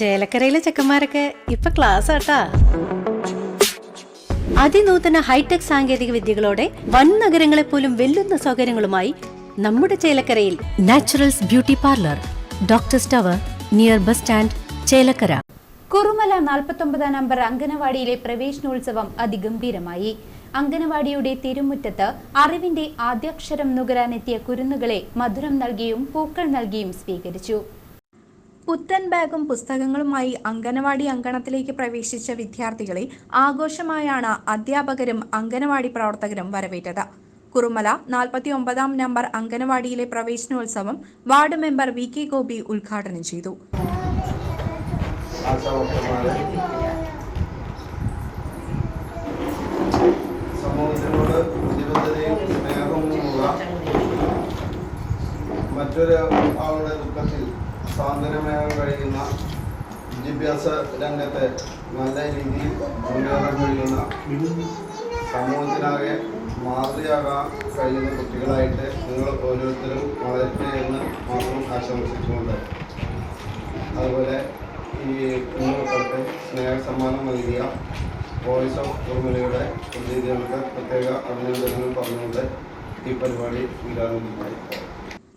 ചേലക്കരയിലെ ചെക്കന്മാരൊക്കെ ഇപ്പൊ ക്ലാസ് ആട്ടാ. അതിനൂതന ഹൈടെക് സാങ്കേതിക വിദ്യകളോടെ വൻ നഗരങ്ങളെ പോലും വെല്ലുന്ന സൗകര്യങ്ങളുമായി നമ്മുടെ ചേലക്കരയിൽ naturals beauty parlour doctor tower near bus stand Chelakkara. Kurumala നാൽപ്പത്തൊമ്പതാം number അംഗനവാടിയിലെ പ്രവേശനോത്സവം അതിഗംഭീരമായി. അംഗനവാടിയുടെ തിരുമുറ്റത്ത് അറിവിന്റെ ആദ്യാക്ഷരം നുകരാനെത്തിയ കുരുന്നുകളെ മധുരം നൽകിയും പൂക്കൾ നൽകിയും സ്വീകരിച്ചു. പുത്തൻ ബാഗും പുസ്തകങ്ങളുമായി അങ്കനവാടി അങ്കണത്തിലേക്ക് പ്രവേശിച്ച വിദ്യാർത്ഥികളെ ആഘോഷമായാണ് അധ്യാപകരും അങ്കനവാടി പ്രവർത്തകരും വരവേറ്റത്. കുറുമല നാൽപ്പത്തി ഒമ്പതാം നമ്പർ അങ്കനവാടിയിലെ പ്രവേശനോത്സവം ward member V K Gopi ഉദ്ഘാടനം ചെയ്തു. മറ്റൊരു ആളുടെ ദുഃഖത്തിൽ സാന്ത്വനമേകാൻ കഴിയുന്ന വിദ്യാഭ്യാസ രംഗത്തെ നല്ല രീതിയിൽ മുന്നേറാൻ കഴിയുന്ന സമൂഹത്തിനാകെ മാതൃകയാകാൻ കഴിയുന്ന കുട്ടികളായിട്ട് നിങ്ങൾ ഓരോരുത്തരും വളരട്ടെ എന്ന് മാത്രം ആശംസിച്ചുകൊണ്ട് അതുപോലെ ഈ കുഞ്ഞുമക്കൾക്ക് സ്നേഹ സമ്മാനം നൽകിയ വോയിസ് ഓഫ് ഉറുമലയുടെ പ്രതിനിധികൾക്ക് പ്രത്യേക അഭിനന്ദനങ്ങൾ പറഞ്ഞുകൊണ്ട് ഈ പരിപാടി വിരാമിക്കുന്നു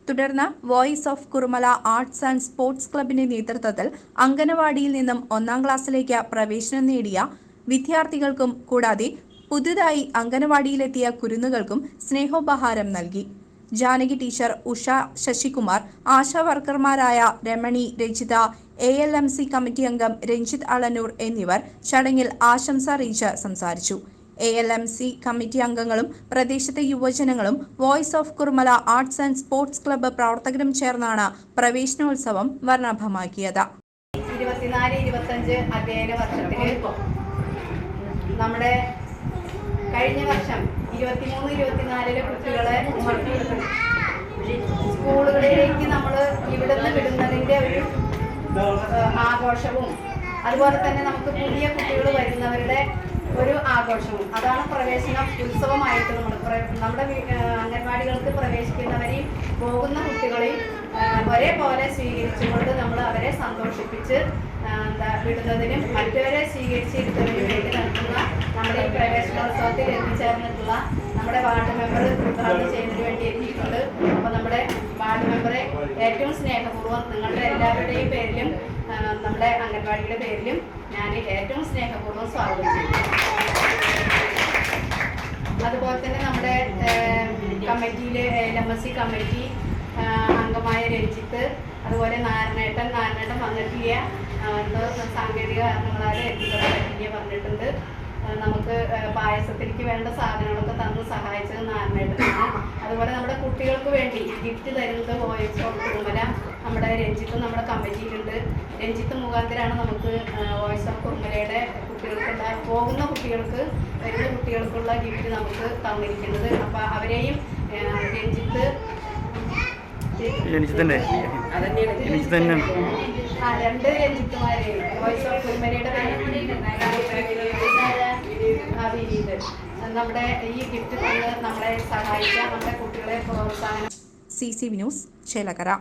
തുടർന്ന് voice of Kurumala arts and sports ക്ലബിന്റെ നേതൃത്വത്തിൽ അങ്കനവാടിയിൽ നിന്നും ഒന്നാം ക്ലാസ്സിലേക്ക് പ്രവേശനം നേടിയ വിദ്യാർത്ഥികൾക്കും കൂടാതെ പുതുതായി അങ്കനവാടിയിലെത്തിയ കുരുന്നുകൾക്കും സ്നേഹോപഹാരം നൽകി. Janaki teacher Usha Sasikumar ASHA വർക്കർമാരായ Ramani Rajitha A L M C committee അംഗം രഞ്ജിത്ത് അളനൂർ എന്നിവർ ചടങ്ങിൽ ആശംസ അറിയിച്ച് സംസാരിച്ചു. A L M C committee അംഗങ്ങളും പ്രദേശത്തെ യുവജനങ്ങളും voice of Kurmala arts and sports club പ്രവർത്തകരും ചേർന്നാണ് പ്രവേശനോത്സവം വർണാഭമാക്കിയത്. ഇരുപത്തിനാല് ഇരുപത്തഞ്ച് അധ്യയന വർഷത്തിൽ നമ്മുടെ കഴിഞ്ഞ വർഷം ഇരുപത്തിമൂന്ന് ഇരുപത്തിനാലിലെ കുട്ടികളെ സ്കൂളുകളിലേക്ക് നമ്മൾ ഇവിടുന്ന് വിടുന്നതിന്റെ ഒരു ആഘോഷവും അതുപോലെ തന്നെ നമുക്ക് പുതിയ കുട്ടികൾ വരുന്നവരുടെ ഒരു ആഘോഷവും അതാണ് പ്രവേശന ഉത്സവമായിട്ട് നമ്മൾ നമ്മുടെ അംഗൻവാടികൾക്ക് പ്രവേശിക്കുന്നവരെയും പോകുന്ന കുട്ടികളെയും ഒരേപോലെ സ്വീകരിച്ചുകൊണ്ട് നമ്മൾ അവരെ സന്തോഷിപ്പിച്ച് എന്താ വിടുന്നതിനും മറ്റവരെ സ്വീകരിച്ചിരുന്നതിനും വേണ്ടി നടത്തുന്ന നമ്മുടെ ഈ പ്രവേശനോത്സവത്തിൽ എത്തിച്ചേർന്നിട്ടുള്ള നമ്മുടെ വാർഡ് മെമ്പർ ഉദ്ഘാടനം ചെയ്യുന്നതിന് വേണ്ടി എത്തിയിട്ടുണ്ട്. അപ്പോൾ നമ്മുടെ വാർഡ് മെമ്പറെ ഏറ്റവും സ്നേഹപൂർവം നിങ്ങളുടെ എല്ലാവരുടെയും പേരിലും നമ്മുടെ അംഗൻവാടിയുടെ പേരിലും ഞാൻ ഏറ്റവും സ്നേഹപൂർവം സ്വാഗതം ചെയ്യുന്നു. അതുപോലെ തന്നെ നമ്മുടെ കമ്മിറ്റിയിലെ L M S C committee അംഗമായ രഞ്ജിത്ത് അതുപോലെ നാരായണേട്ടൻ നാരായണേട്ടൻ വന്നിട്ടില്ല. സാങ്കേതിക കാരണങ്ങളാൽ എത്തിപ്പെടാൻ പറഞ്ഞിട്ടുണ്ട്. നമുക്ക് പായസത്തിലേക്ക് വേണ്ട സാധനങ്ങളൊക്കെ തന്ന് സഹായിച്ചത് നാരായണേട്ടനാണ് അതുപോലെ നമ്മുടെ കുട്ടികൾക്ക് വേണ്ടി ഗിഫ്റ്റ് തരുന്നത് വോയിസ് ഓഫ് കുറുമല നമ്മുടെ രഞ്ജിത്ത് നമ്മുടെ കമ്മിറ്റിയിലുണ്ട് രഞ്ജിത്ത് മുഖാന്തരമാണ് നമുക്ക് വോയിസ് ഓഫ് കുറുമലയുടെ കുട്ടികൾക്കുള്ള പോകുന്ന കുട്ടികൾക്ക് വരുന്ന കുട്ടികൾക്കുള്ള ഗിഫ്റ്റ് നമുക്ക് തന്നിരിക്കുന്നത്. അപ്പോൾ അവരെയും രഞ്ജിത്ത് രഞ്ജിത്ത് തന്നെ രഞ്ജിത്ത് തന്നെ ആ രണ്ട് രഞ്ജിത്തുമാരെയും വോയിസ് ഓഫ് കുറുമലയുടെ ആ, വിനീത് നമ്മുടെ ഈ ഗിഫ്റ്റ് നമ്മളെ സഹായിക്കാം നമ്മുടെ കുട്ടികളെ പ്രോത്സാഹനം സി സി ന്യൂസ് ചേലക്കര